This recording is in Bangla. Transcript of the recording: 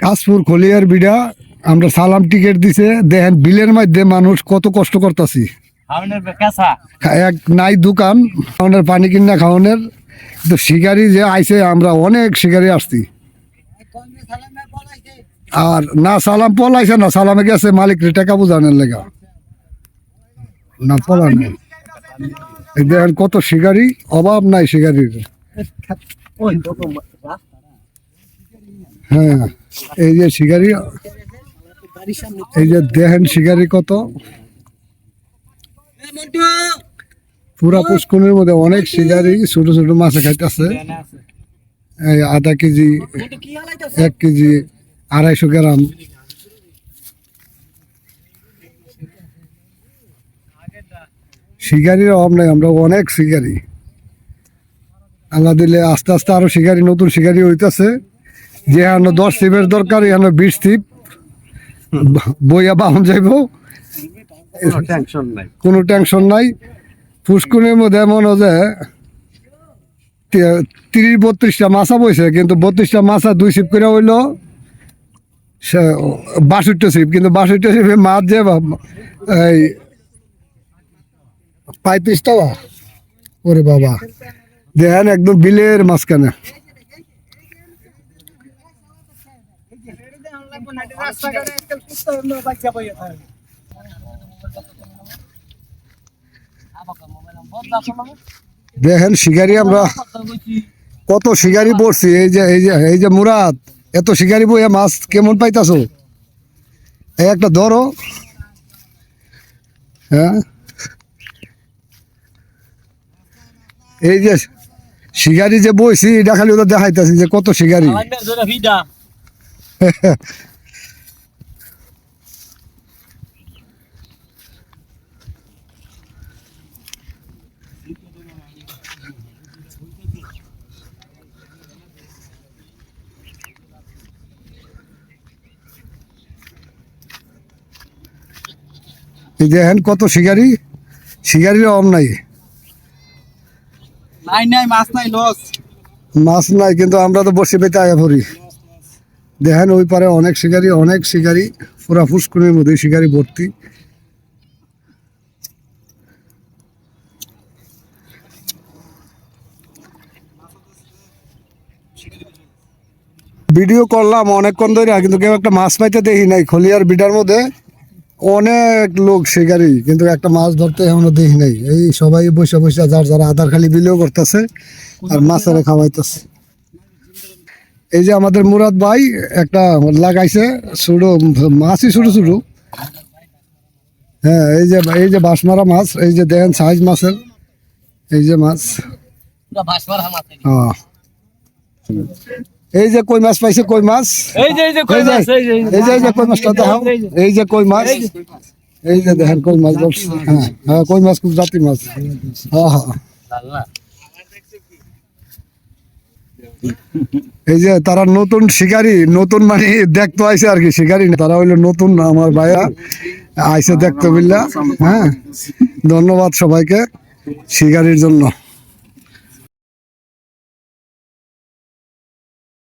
কাশপুর খলিয়ার বিড়া আমরা সালাম টিকিট দিছে। দেখেন বিলের মধ্যে মানুষ কত কষ্ট করতেছি। এক নাই দোকান খাওয়ানোর পানি কিনা খাওয়ানোর তো শিকারি যে আইছে আমরা অনেক শিকারি আসছি। আর না সালাম পলাইছে না সালামে গেছে মালিক টাকা বুঝানোর লেগা। না পলানো দেখেন কত শিকারি অভাব নাই শিকারির। হ্যাঁ এই যে শিকারি এই যে দেখেন শিকারি কত? পুরা পুষ্করের মধ্যে অনেক শিকারি ছোট ছোট মাছে খাইতেছে। এই আধা কেজি, এক কেজি, আড়াইশো গ্রাম। শিকারির অভাব নাই, আমরা অনেক শিকারি আল্লাহ দিলে আস্তে আস্তে আরও শিকারি নতুন শিকারি হইতেছে। যে এখানে দশ টিপের দরকার এখানে বিশ টিপ বইয়া বাহন যাইব। টেনশন নাই। কোনো টেনশন নাই। পুষ্কুনির মধ্যে এমন যে তিরিশ বত্রিশটা মাছা বইছে কিন্তু বত্রিশটা মাছা দুই সিপ করে হইল সে বাষট্টি সিপ কিন্তু বাষট্টি সিপে মাছ যে এই পঁয়ত্রিশ টাকা ওরে বাবা। দেখেন একদম বিলের মাঝখানে। দেখেন শিকারি আমরা কত শিকারি পড়ছি এই যে এই যে এই যে মুরাদ এত শিকারি বইয়া মাছ কেমন পাইতাছো? এই একটা ধরো। হ্যাঁ? এই যে শিকারি যে বইছি এটা খালি ওদের দেখাইতেছি যে কত শিকারি। এই দেখেন কত শিকারি? শিকারির অভাব নাই। নাই নাই মাছ নাই লস। মাছ নাই কিন্তু আমরা তো বসে পেতে আয়া পড়ি। দেখেন ওই পারে অনেক শিকারি অনেক শিকারি, পুরা ফুসকুনির মধ্যে শিকারি ভর্তি। ভিডিও করলাম অনেকক্ষণ ধরে, কিন্তু কেউ একটা মাছ পাইতে দেখি নাই। খলিয়ার বিডার মধ্যে অনেক লোক শিকারি, কিন্তু একটা মাছ ধরতে এখনও দেখি নাই। এই সবাই বসে বসে যার যারা আধার খালি বিলেও করতেছে আর মাছের খাওয়াইতেছে। এই যে আমাদের মুরাদ ভাই একটা লাগাইছে ছোট মাছই ছোট ছোট। হ্যাঁ এই যে এই যে বাঁশ মারা মাছ এই যে দেখেন সাইজ মাছের এই যে মাছ। হ্যাঁ। এই যে কই মাছ পাইছে কই মাছ? এই যে এই যে এই যে এই যে এই যে। কই মাছটা দেখাও। এই যে। কই মাছ। এই যে। দেখেন কই মাছ। হ্যাঁ হ্যাঁ কই মাছ? খুব জাতি মাছ। হ্যাঁ হ্যাঁ। এই যে তারা নতুন শিকারি, নতুন মানে দেখতে আইসে আর কি শিকারি। তারা হইল নতুন আমার ভাইয়া আইসে দেখতে বিল্লা হ্যাঁ? ধন্যবাদ সবাইকে শিকারির জন্য।